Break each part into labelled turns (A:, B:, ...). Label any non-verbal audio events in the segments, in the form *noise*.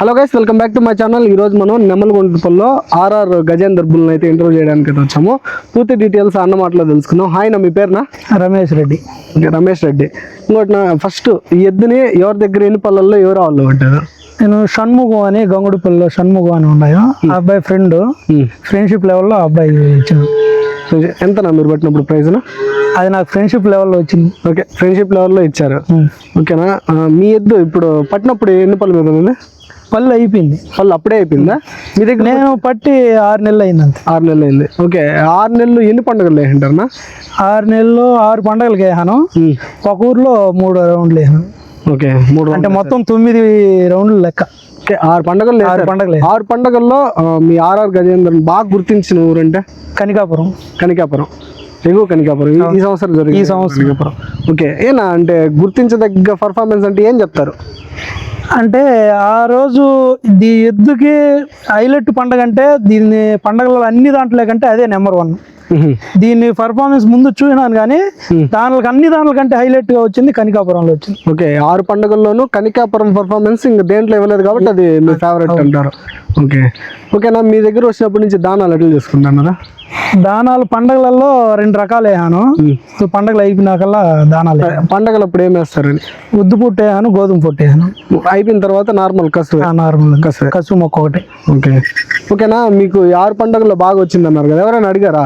A: Hello guys welcome back to my channel ఈ రోజు మనం నెమ్మలగుంటపల్లో ఆర్ఆర్ గజేందర్ బుల్ని అయితే ఇంటర్వ్యూ చేయడానికి అయితే వచ్చాము. పూర్తి డీటెయిల్స్ అన్న మాటలో తెలుసుకుందాం. హాయ్ నా మీ పేరునా
B: రమేష్ రెడ్డి.
A: రమేష్ రెడ్డి. ఇంకోటి నా ఫస్ట్ ఈ ఎద్దుని ఎవరి దగ్గర ఎన్ని పళ్ళల్లో ఎవరు వాళ్ళు పట్టారు?
B: నేను షణ్ముఖం అని గంగుడిపల్లిలో షణ్ముఖం అని ఉన్నాయో ఆ అబ్బాయి ఫ్రెండ్ ఫ్రెండ్షిప్ లెవెల్లో అబ్బాయి ఇచ్చాను
A: ఎంతనా మీరు పట్టినప్పుడు ప్రైజ్నా
B: అది నాకు ఫ్రెండ్షిప్ లెవెల్లో వచ్చింది
A: ఓకే ఫ్రెండ్షిప్ లెవెల్లో ఇచ్చారు. ఓకేనా? మీ ఎద్దు ఇప్పుడు పట్టినప్పుడు ఎన్ని పళ్ళు మీద
B: పళ్ళు అయిపోయింది.
A: పళ్ళు అప్పుడే అయిపోయిందా? మీ దగ్గర
B: నేను పట్టి ఆరు నెలలు అయింది అంతే
A: ఆరు నెలలు అయింది. ఓకే ఆరు నెలలు ఎన్ని పండుగలు వేసింటారనా
B: ఆరు నెలలు ఆరు పండగలకి వేసాను ఒక ఊర్లో మూడు రౌండ్లు వేసాను
A: ఓకే మూడు
B: అంటే మొత్తం తొమ్మిది రౌండ్లు లెక్క.
A: ఆరు పండుగలు
B: ఆరు. పండగలు.
A: ఆరు పండుగల్లో మీ ఆర్ఆర్ గజేంద్ర బాగా గుర్తించిన ఊరంటే?
B: కనికాపురం.
A: కనికాపురం. ఎగువ కనికాపురం. ఈ- సంవత్సరం జరిగింది
B: ఈ సంవత్సరం.
A: ఓకే ఏనా అంటే గుర్తించదగ్గ పర్ఫార్మెన్స్ అంటే ఏం చెప్తారు?
B: అంటే ఆ రోజు ఈ ఎద్దుకి హైలైట్ పండగ అంటే దీన్ని పండగలలో అన్ని దాంట్లో కంటే అదే నెంబర్ వన్. దీన్ని పర్ఫార్మెన్స్ ముందు చూసినాను కానీ దానికి అన్ని దానిల కంటే హైలైట్గా వచ్చింది కనికాపురంలో వచ్చింది.
A: ఓకే ఆరు పండుగల్లోనూ కనికాపురం పర్ఫార్మెన్స్ ఇంకా దేంట్లో ఇవ్వలేదు కాబట్టి అది మీ ఫేవరెట్ అంటారు. ఓకే. ఓకేనా మీ దగ్గర వచ్చినప్పటి నుంచి దానాలు ఎట్లా చేసుకుంటున్నారా?
B: దానాలు పండగలలో రెండు రకాలు ఇప్పుడు పండగలు అయిపోయినాకల్లా దానాలు.
A: పండగలు అప్పుడు ఏం వేస్తారని
B: ఉద్దు పొట్టు వేసాను గోధుమ పొట్టు వేసాను
A: అయిపోయిన తర్వాత నార్మల్ కసు
B: నార్మల్
A: కసు
B: కసు మొక్క ఒకటి.
A: ఓకే. ఓకేనా? మీకు ఆరు పండుగల్లో బాగా వచ్చింది అన్నారు కదా. ఎవరైనా అడిగారా?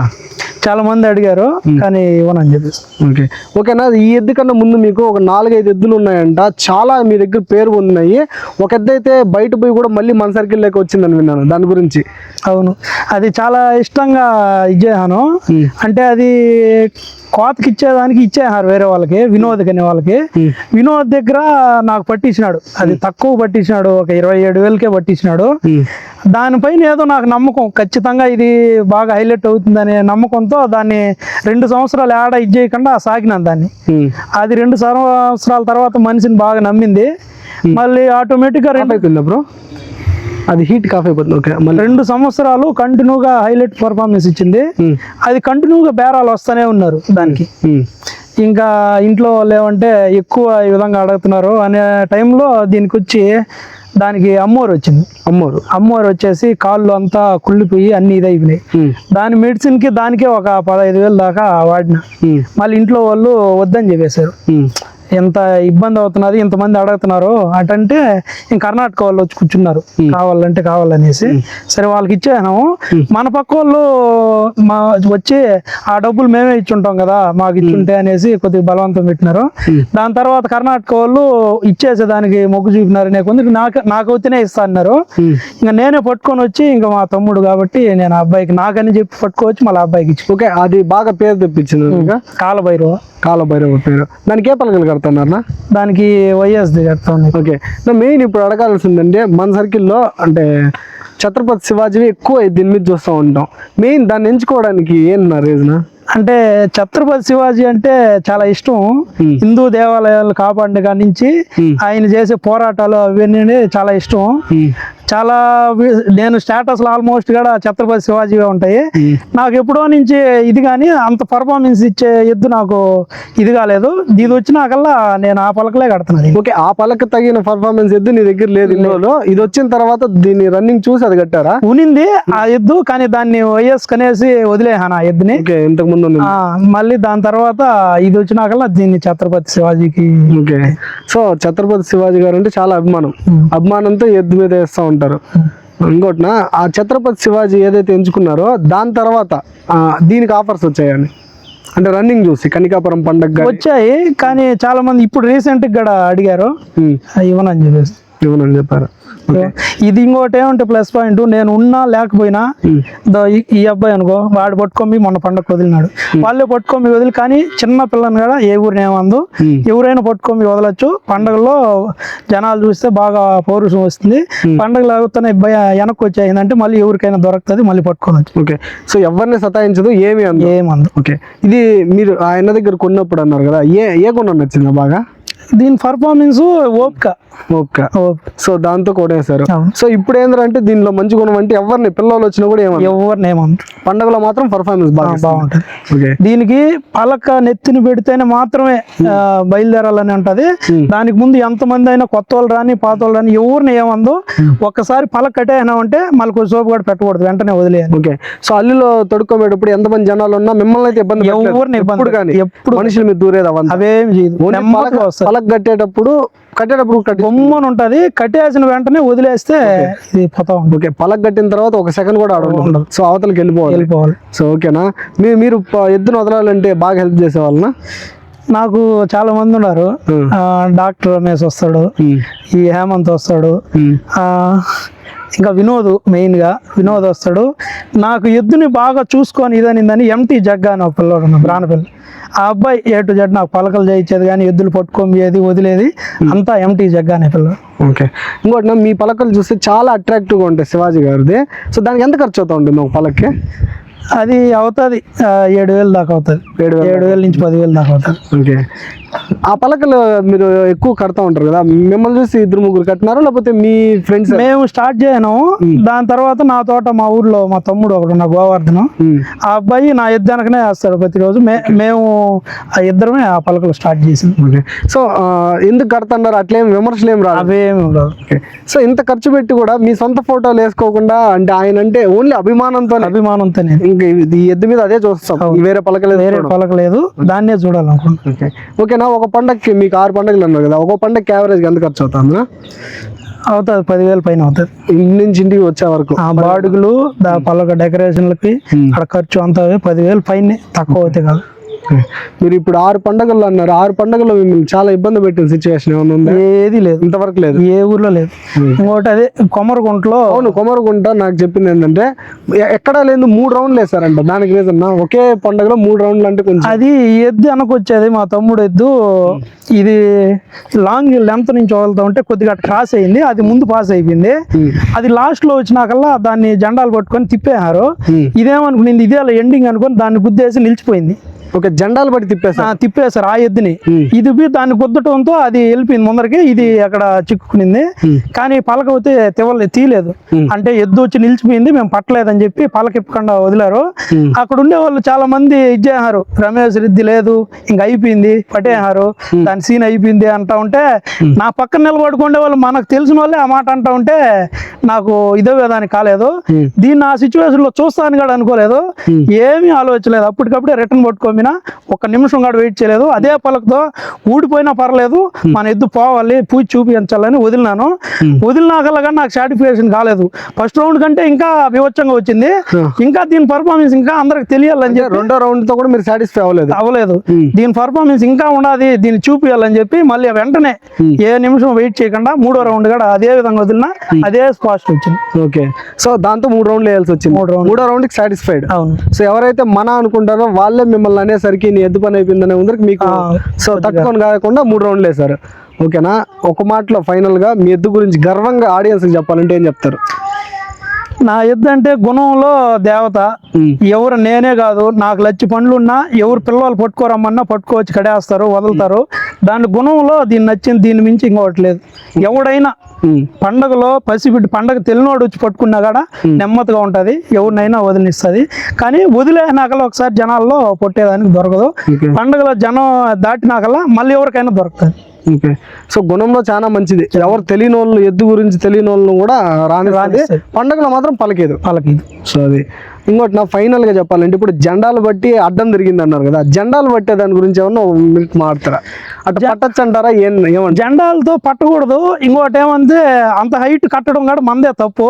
B: చాలా మంది అడిగారు కానీ ఇవ్వనని చెప్పేసి
A: ఓకే. ఓకేనా ఈ ఎద్దు కన్నా ముందు మీకు ఒక నాలుగైదు ఎద్దులు ఉన్నాయంట. చాలా మీ దగ్గర పేరు పొందినాయి. ఒక ఎద్దు అయితే బయట పోయి కూడా మళ్ళీ మన సర్కిల్ లేక వచ్చిందని విన్నాను దాని గురించి.
B: అవును. అది చాలా ఇష్టంగా ఇచ్చేసాను. అంటే అది కోతకి ఇచ్చేదానికి ఇచ్చేసారు వేరే వాళ్ళకి వినోద్ అనే వాళ్ళకి. వినోద్ దగ్గర నాకు పట్టించినాడు. అది తక్కువ పట్టించినాడు ఒక ఇరవై ఏడు వేలకే పట్టించినాడు. దానిపైన ఏదో నాకు నమ్మకం. ఖచ్చితంగా ఇది బాగా హైలైట్ అవుతుందనే నమ్మకంతో దాన్ని రెండు సంవత్సరాలు ఏడ ఇది చేయకుండా సాగినాను దాన్ని. అది రెండు సంవత్సరాల తర్వాత మనిషిని బాగా నమ్మింది. మళ్ళీ ఆటోమేటిక్గా రెండు
A: అయిపోయిందా బ్రో? అది హీట్ కాఫ్ అయిపోతుంది ఓకే మళ్ళీ
B: రెండు సంవత్సరాలు కంటిన్యూగా హైలైట్ పర్ఫార్మెన్స్ ఇచ్చింది. అది కంటిన్యూగా బేరాలు వస్తూనే ఉన్నారు దానికి. ఇంకా ఇంట్లో లేవంటే ఎక్కువ ఈ విధంగా అడుగుతున్నారు అనే టైంలో దీనికి వచ్చి దానికి అమ్మోరు వచ్చింది
A: అమ్మోరు
B: అమ్మోరు వచ్చేసి కాళ్ళు అంతా కుళ్ళిపోయి అన్ని ఇదైపోయినాయి. దాని మెడిసిన్కి దానికే ఒక పదహైదు వేలు దాకా వాడిన. మళ్ళీ ఇంట్లో వాళ్ళు వద్దని చెప్పేశారు. ఎంత ఇబ్బంది అవుతున్నది ఇంతమంది అడుగుతున్నారు అటంటే ఇంక కర్ణాటక వాళ్ళు వచ్చి కూర్చున్నారు. కావాలంటే కావాలనేసి. సరే వాళ్ళకి ఇచ్చేసాము. మన పక్క వాళ్ళు మా వచ్చి ఆ డబ్బులు మేమే ఇచ్చుంటాం కదా మాకు ఇచ్చుంటే అనేసి కొద్దిగా బలవంతం పెట్టినారు. దాని తర్వాత కర్ణాటక వాళ్ళు ఇచ్చేసే దానికి మొగ్గు చూపినారు అనే కొందుకు నాకు నాకు అయితేనే ఇస్తా అన్నారు. ఇంకా నేనే పట్టుకొని వచ్చి ఇంకా మా తమ్ముడు కాబట్టి నేను అబ్బాయికి నాకని చెప్పి పట్టుకోవచ్చి మళ్ళీ అబ్బాయికి ఇచ్చి.
A: ఓకే అది బాగా పేరు తెప్పించింది
B: కాలభైరవ.
A: కాలభైరవ పేరు. దానికి ఏ పలకలు కడుతున్నారా
B: దానికి వైఎస్ది కడతా ఉంది
A: ఓకే మెయిన్ ఇప్పుడు అడగాల్సిందంటే మన సర్కిల్లో అంటే ఛత్రపతి శివాజీవి ఎక్కువ దీని మీద చూస్తూ ఉంటాం. మెయిన్ దాన్ని ఎంచుకోవడానికి ఏంటన్నా రీజన్
B: అంటే ఛత్రపతి శివాజీ అంటే చాలా ఇష్టం. హిందూ దేవాలయాలు కాపాడిన కాడి నుంచి ఆయన చేసే పోరాటాలు అవన్నీ చాలా ఇష్టం. చాలా నేను స్టేటస్ ఆల్మోస్ట్ కూడా ఛత్రపతి శివాజీ ఉంటాయి. నాకు ఎప్పుడో నుంచి ఇది కానీ అంత పర్ఫార్మెన్స్ ఇచ్చే ఎద్దు నాకు ఇది కాలేదు. ఇది వచ్చినాకల్లా నేను ఆ పలకలే కడుతున్నది
A: ఓకే ఆ పలక తగిన పర్ఫార్మెన్స్ ఎద్దు నీ దగ్గర లేదు ఇందులో. ఇది వచ్చిన తర్వాత దీన్ని రన్నింగ్ చూసి అది కట్టారా?
B: ఉనింది ఆ ఎద్దు కానీ దాన్ని వైఎస్ కనేసి వదిలేహాను ఆ ఎద్దుని.
A: ఇంతకు ముందు
B: మళ్ళీ దాని తర్వాత ఇది వచ్చినాకల్లా దీన్ని ఛత్రపతి శివాజీకి
A: ఓకే. సో ఛత్రపతి శివాజీ గారు అంటే చాలా అభిమానం. అభిమానంతో ఎద్దు మీద వేస్తూ ఉంటారు. ఇంకోటిన ఆ ఛత్రపతి శివాజీ ఏదైతే ఎంచుకున్నారో దాని తర్వాత దీనికి ఆఫర్స్ వచ్చాయని అంటే రన్నింగ్ చూసి కనికాపురం పండగ
B: వచ్చాయి కానీ చాలా మంది ఇప్పుడు రీసెంట్ కూడా అడిగారు. ఇవ్వనని చెప్పేసి.
A: ఇవ్వనని చెప్పారు.
B: ఇది ఇంకోటి ఏమంటే ప్లస్ పాయింట్ నేను ఉన్నా లేకపోయినా ఈ- అబ్బాయి అనుకో వాడు పట్టుకొని మొన్న పండగ వదిలినాడు. వాళ్ళే పట్టుకొని వదిలి కానీ చిన్న పిల్లని కూడా ఏ ఊరిని ఏమందు. ఎవరైనా పట్టుకొని వదలొచ్చు. పండగలో జనాలు చూస్తే బాగా పౌరుషం వస్తుంది. పండగలు అవుతున్న భయ వెనక్కి వచ్చేసిందంటే మళ్ళీ ఎవరికైనా దొరుకుతుంది మళ్ళీ పట్టుకోవచ్చు.
A: ఓకే. సో ఎవరిని సతాయించదు ఏమి
B: ఏమందు
A: ఓకే. ఇది మీరు ఆయన దగ్గర కొన్నప్పుడు అన్నారు కదా ఏ ఏ కొన్న నచ్చిందా బాగా?
B: దీని పర్ఫార్మెన్స్ ఓపిక.
A: ఓకే
B: ఓపిక.
A: సో దాంతో
B: అవును.
A: సో ఇప్పుడు ఏంటంటే దీనిలో మంచి గుణం అంటే ఎవరిని పిల్లలు వచ్చినా కూడా ఏమన్నా
B: ఎవరిని ఏమంటారు
A: పండగలో మాత్రం పర్ఫార్మెన్స్ బాగా.
B: బాగుంటుంది. దీనికి పలక నెత్తిని పెడితేనే మాత్రమే బయలుదేరాలని ఉంటది దానికి ముందు ఎంతమంది అయినా కొత్త వాళ్ళు రాని పాత వాళ్ళు రాని ఎవరిని ఏమందో ఒక్కసారి పలక కట్టేనా అంటే మళ్ళీ కొంచెం సోపు కూడా పెట్టకూడదు వెంటనే వదిలేయాలి.
A: ఓకే. సో అల్లులో తొడుక్కోబెట్టప్పుడు ఎంతమంది జనాలు ఉన్నా మిమ్మల్ని అయితే ఇబ్బంది.
B: ఎవరిని ఇబ్బంది
A: కానీ
B: ఎప్పుడు
A: మనుషులు మీరు దూరేది అవంతా.
B: అవేం చేయదు.
A: పలక కట్టేటప్పుడు కట్టేటప్పుడు కట్టి
B: బొమ్మను ఉంటది. కట్టేసిన వెంటనే వదిలేస్తే ఇది పోతా ఉంటుంది.
A: ఓకే పలక కట్టిన తర్వాత ఒక సెకండ్ కూడా ఆడ ఉండదు. సో అవతలకి వెళ్ళిపోవాలి.
B: వెళ్ళిపోవాలి.
A: సో ఓకేనా? మీరు మీరు ఎద్దును వదలాలంటే బాగా హెల్ప్ చేసే వాళ్ళనా
B: నాకు చాలా మంది ఉన్నారు. డాక్టర్ రమేష్ వస్తాడు. ఈ హేమంత్ వస్తాడు. ఆ, ఇంకా వినోద్ మెయిన్గా వినోద్ వస్తాడు. నాకు ఎద్దుని బాగా చూసుకొని ఇదనిందని ఎంటీ జగ్గా అని ఒక పిల్లడు ఉన్నాడు బ్రానపల్లి ఆ అబ్బాయి ఏ టు జెడ్ నాకు పలకలు చేయించేది కానీ ఎద్దులు పట్టుకోమియేది వదిలేది. అంతా ఎంటీ జగ్గా అనే పిల్లడు
A: ఓకే. ఇంకోటి మీ పలకలు చూస్తే చాలా అట్రాక్టివ్గా ఉంటాయి శివాజీ గారిది. సో దానికి ఎంత ఖర్చు అవుతా ఉంటుంది ఒక పలక్కి?
B: అది అవుతుంది. ఏడు వేలు దాకా అవుతుంది.
A: ఏడు వేలు
B: ఏడు వేల నుంచి పదివేలు దాకా అవుతుంది.
A: ఓకే. ఆ పలకలు మీరు ఎక్కువ కడతా ఉంటారు కదా మిమ్మల్ని చూసి ఇద్దరు ముగ్గురు కట్టినారా లేకపోతే మీ ఫ్రెండ్స్
B: మేము స్టార్ట్ చేయను. దాని తర్వాత నా తోట మా ఊర్లో మా తమ్ముడు ఒకడు నా గోవర్ధనం. ఆ అబ్బాయి నా ఎద్దు వెనకనే వేస్తాడు ప్రతిరోజు. మేము ఆ ఇద్దరమే ఆ పలకలు స్టార్ట్ చేసింది
A: సో ఎందుకు కడుతున్నారు? అట్లేం విమర్శలు ఏం రాదు
B: ఉండదు
A: ఓకే. సో ఇంత ఖర్చు పెట్టి కూడా మీ సొంత ఫోటోలు వేసుకోకుండా అంటే ఆయన అంటే ఓన్లీ అభిమానంతో
B: అభిమానంతో నేను
A: ఇంకా ఇది- ఈ ఎద్దు మీద అదే చూస్తాం. వేరే పలకలేదు
B: వేరే పలకలేదు దాన్నే చూడాలనుకుంటున్నాను
A: ఓకే. ఓకేనా ఒక పండగకి మీకు ఆరు పండుగలు అన్నారు కదా ఒక పండగకి యావరేజ్ ఎంత ఖర్చు అవుతుందా
B: అవుతుంది పదివేల పైన అవుతుంది.
A: ఇంటి నుంచి ఇంటికి వచ్చే వరకు.
B: ఆ బాడుగులు పలక డెకరేషన్లకి అక్కడ ఖర్చు అంతా పదివేలు పైన తక్కువ అవుతాయి కాదు.
A: మీరు ఇప్పుడు ఆరు పండుగలు అన్నారు. ఆరు పండుగలు మిమ్మల్ని చాలా ఇబ్బంది పెట్టిన సిచ్యువేషన్ ఏమైనా ఉందా?
B: ఏది లేదు.
A: ఇంతవరకు లేదు.
B: ఏ ఊర్లో లేదు. ఇంకోటి అదే కొమరగుంటలో
A: అవును కొమరగుంట నాకు చెప్పింది ఏంటంటే ఎక్కడా లేదు మూడు రౌండ్లు వేసారంట దానికి రీజన్ ఒకే పండుగలో మూడు రౌండ్లు అంటే కొంచెం
B: అది ఎద్దు వెనకొచ్చేది మా తమ్ముడు ఎద్దు. ఇది లాంగ్ లెంత్ నుంచి వదులుతా ఉంటే కొద్దిగా క్రాస్ అయింది. అది ముందు పాస్ అయిపోయింది. అది లాస్ట్లో వచ్చినాకల్లా దాన్ని జెండాలు పట్టుకొని తిప్పేశారు. ఇదేమనుకునింది ఇదే ఎండింగ్ అనుకొని దాన్ని గుద్దేసి నిలిచిపోయింది.
A: ఒక జెండాలు బట్టి తిప్పేసా
B: ఆ, తిప్పేశారు ఆ ఎద్దుని. ఇది దాన్ని గుద్దటంతో అది వెళ్ళిపోయింది ముందరికి. ఇది అక్కడ చిక్కుకునింది. కానీ పలక అయితే తివ్వలే తీయలేదు. అంటే ఎద్దు వచ్చి నిలిచిపోయింది మేము పట్టలేదని చెప్పి పలక ఇప్పకుండా వదిలారు. అక్కడ ఉండే వాళ్ళు చాలా మంది ఇచ్చేసారు రమేష్ రెడ్డి లేదు ఇంక అయిపోయింది పట్టేసారు దాని సీన్ అయిపోయింది అంటా ఉంటే నా పక్కన నిలబడుకుండే వాళ్ళు మనకు తెలిసిన వాళ్ళే ఆ మాట అంటా ఉంటే నాకు ఇదే విధానికి కాలేదు. దీన్ని ఆ సిచ్యువేషన్లో చూస్తాను కూడా అనుకోలేదు. ఏమీ ఆలోచించలేదు అప్పటికప్పుడే రిటర్న్ పట్టుకోమినా ఒక నిమిషం కూడా వెయిట్ చేయలేదు. అదే పలకతో ఊడిపోయినా పర్లేదు. మన ఎద్దు పోవాలి పూజ చూపించాలని వదిలినాను. వదిలినాకల్లా నాకు సాటిస్ఫాక్షన్ కాలేదు. ఫస్ట్ రౌండ్ కంటే ఇంకా వివచ్చంగా వచ్చింది. ఇంకా దీని పర్ఫార్మెన్స్ ఇంకా అందరికి తెలియాలని చెప్పి
A: రెండో రౌండ్తో కూడా మీరు సాటిస్ఫై అవ్వలేదు.
B: అవ్వలేదు. దీని పర్ఫార్మెన్స్ ఇంకా ఉండాది దీన్ని చూపించాలని చెప్పి మళ్ళీ వెంటనే ఏ నిమిషం వెయిట్ చేయకుండా మూడో రౌండ్ కూడా అదే విధంగా వదిలినా అదే ఫాస్ట్ వచ్చింది.
A: ఓకే. సో దాంతో మూడు రౌండ్లు వేయాల్సి వచ్చింది.
B: మూడు round.
A: మూడో రౌండ్కి సాటిస్ఫైడ్
B: అవును.
A: సో ఎవరైతే మన అనుకుంటారో వాళ్ళే మిమ్మల్ని అనేసరికి నీ ఎద్దు పని అయిపోయిందనే ముందరికి మీకు సో తట్టుకొని కాకుండా మూడు రౌండ్లు వేశారు ఓకేనా? ఒక మాటలో ఫైనల్గా మీ ఎద్దు గురించి గర్వంగా ఆడియన్స్ చెప్పాలంటే ఏం చెప్తారు?
B: నా ఎద్దు అంటే గుణంలో దేవత. ఎవరు నేనే కాదు నాకు లచ్చి పండ్లు ఉన్నా ఎవరు పిల్లలు పట్టుకోరమ్మన్నా పట్టుకోవచ్చి కడేస్తారు వదులుతారు. దాని గుణంలో దీన్ని నచ్చింది దీని మించి ఇంకోటి లేదు. ఎవడైనా. పండగలో పసిబిడ్డ పండగ తెలినోడు వచ్చి పట్టుకున్నా కూడా నెమ్మదిగా ఉంటుంది ఎవరినైనా వదిలిస్తుంది కానీ వదిలేనాకల్లా ఒకసారి జనాల్లో పొట్టేదానికి దొరకదు. పండగలో జనం దాటినాకల్లా మళ్ళీ ఎవరికైనా దొరుకుతుంది.
A: ఓకే. సో గుణంలో చాలా మంచిది. ఎవరు తెలియని వాళ్ళు ఎద్దు గురించి తెలియని వాళ్ళను కూడా రానిస్తుంది.
B: రానిస్తది.
A: పండగలో మాత్రం పలికేదు.
B: ఇది
A: సో అది. ఇంకోటి నా ఫైనల్గా చెప్పాలంటే ఇప్పుడు జెండాలు బట్టి అడ్డం తిరిగింది అన్నారు కదా జెండాలు బట్టే దాని గురించి ఏమన్నా మీకు మాడతారా అట్లా పట్టచ్చు అంటారా? ఏం ఏమంటారు
B: జెండాలతో పట్టకూడదు. ఇంకోటి ఏమంటే అంత హైట్ కట్టడం కూడా మందే తప్పు.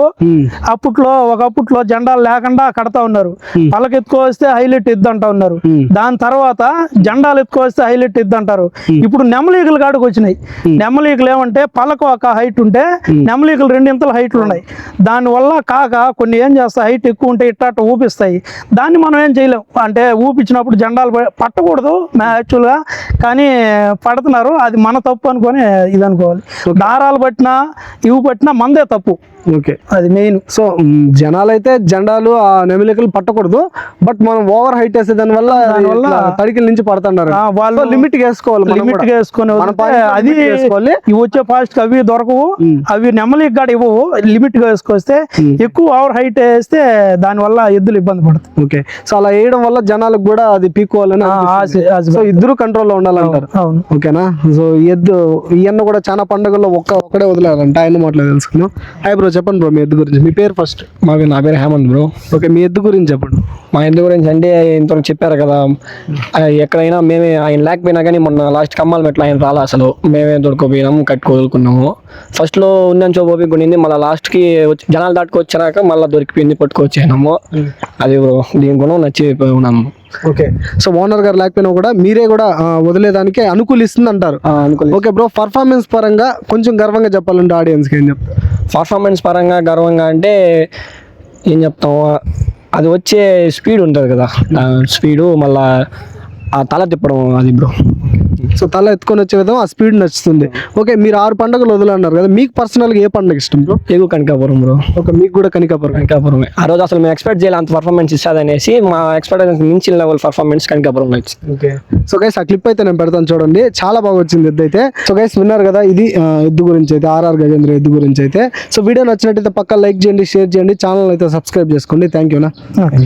B: అప్పట్లో ఒకప్పట్లో జెండాలు లేకుండా కడతా ఉన్నారు. పలక ఎత్తుకొస్తే హైలైట్ ఇద్దు అంటా ఉన్నారు. దాని తర్వాత జెండాలు ఎత్తుకొస్తే హైలైట్ ఇద్దు అంటారు ఇప్పుడు నెమలీగలు కాడికి వచ్చినాయి. నెమలీగలు ఏమంటే పలక ఒక హైట్ ఉంటే నెమలీగలు రెండింతల హైట్లు ఉన్నాయి. దానివల్ల కాక కొన్ని ఏం చేస్తాయి? హైట్ ఎక్కువ ఉంటే ఇట్ట ఊపిస్తాయి. దాన్ని మనం ఏం చేయలేం. అంటే ఊపించినప్పుడు జెండాలు పట్టకూడదు యాక్చువల్గా కానీ పడుతున్నారు. అది మన తప్పు అనుకొని ఇది అనుకోవాలి దారాలు పట్టినా ఇవి పట్టినా మందే తప్పు.
A: ఓకే.
B: అది మెయిన్.
A: సో మ్, జనాలైతే జెండాలు ఆ నెమిలికలు పట్టకూడదు. బట్ మనం ఓవర్ హైట్ వేసే దాని వల్ల
B: దానివల్ల
A: తడికిల నుంచి పడుతున్నారు.
B: వాళ్ళు
A: లిమిట్ వేసుకోవాలి
B: లిమిట్. వేసుకొని అది
A: వేసుకోవాలి.
B: ఇవి వచ్చే ఫాస్ట్ అవి దొరకవు. అవి నెమ్మలి కాడ ఇవ్వవు. లిమిట్ వేసుకొస్తే. ఎక్కువ ఓవర్ హైట్ వేస్తే దాని వల్ల ఎద్దులు ఇబ్బంది పడతాయి.
A: ఓకే. సో అలా వేయడం వల్ల జనాలకు కూడా అది పీక్కోవాలని సో ఇద్దరు కంట్రోల్లో ఉండాలంటారు.
B: అవును
A: ఓకేనా? సో ఈ ఎద్దు ఈ అన్న కూడా చాలా పండుగల్లో ఒక్క ఒక్కడే వదిలేయాలంట. ఆయన మాటలు తెలుసుకుందాం. హాయ్ బ్రో చెప్పండి బ్రో మీ ఎద్దు గురించి. మీ పేరు ఫస్ట్
C: మా నా పేరు హేమంత్ బ్రో.
A: ఓకే మీ ఎద్దు గురించి చెప్పండి.
C: మా ఇంటి గురించి అంటే ఇంతవరకు చెప్పారు కదా. ఎక్కడైనా మేమే ఆయన లేకపోయినా కానీ మొన్న లాస్ట్ కమ్మాల మెట్లు ఆయన రాలే అసలు. మేమే దొరకపోయినాము కట్టుకోదుకున్నాము ఫస్ట్లో ఉందని చూపి కొనింది మళ్ళీ లాస్ట్కి వచ్చి జనాలు దాటుకొచ్చాక మళ్ళీ దొరికిపోయింది పట్టుకొచ్చేనాము అది బ్రో దీని గుణం నచ్చి ఉన్నాము
A: ఓకే. సో ఓనర్ గారు లేకపోయినా కూడా మీరే కూడా వదిలేదానికి అనుకూలిస్తుంది. అంటారు ఓకే బ్రో పర్ఫార్మెన్స్ పరంగా కొంచెం గర్వంగా చెప్పాలంటే ఆడియన్స్కి ఏం చెప్తారు?
C: పర్ఫార్మెన్స్ పరంగా గర్వంగా అంటే ఏం చెప్తాం అది వచ్చే స్పీడ్ ఉంటుంది కదా. స్పీడు మళ్ళా ఆ తల తిప్పడం అది బ్రో. *laughs*
A: సో తల ఎత్తుకొని వచ్చే విధం ఆ స్పీడ్ నచ్చుతుంది. ఓకే మీరు ఆరు పండుగలు వదిలన్నారు కదా మీకు పర్సనల్గా ఏ పండుగ ఇష్టం? బ్రో
C: ఎగు కనకాపురం బ్రో.
A: ఓకే మీకు కూడా కనికాపురం.
C: కనకాపురమే. ఆ రోజు అసలు మేము ఎక్స్పెక్ట్ చేయాలి అంత పర్ఫార్మెన్స్ ఇస్తుందనేసి మా ఎక్స్పెక్టేషన్ మించిన లెవెల్ పర్ఫార్మెన్స్ కనకాపురంలో ఇచ్చింది
A: ఓకే. సో గైస్ ఆ క్లిప్ అయితే నేను పెడతాను చూడండి. చాలా బాగా వచ్చింది ఎద్దు అయితే. సో గైస్ విన్నారు కదా ఇది ఎద్దు గురించి అయితే ఆర్ఆర్ గజేంద్ర ఎద్దు గురించి అయితే. సో వీడియో నచ్చినట్టయితే పక్క లైక్ చేయండి షేర్ చేయండి ఛానల్ అయితే సబ్స్క్రైబ్ చేసుకోండి. Thank యూనా
B: okay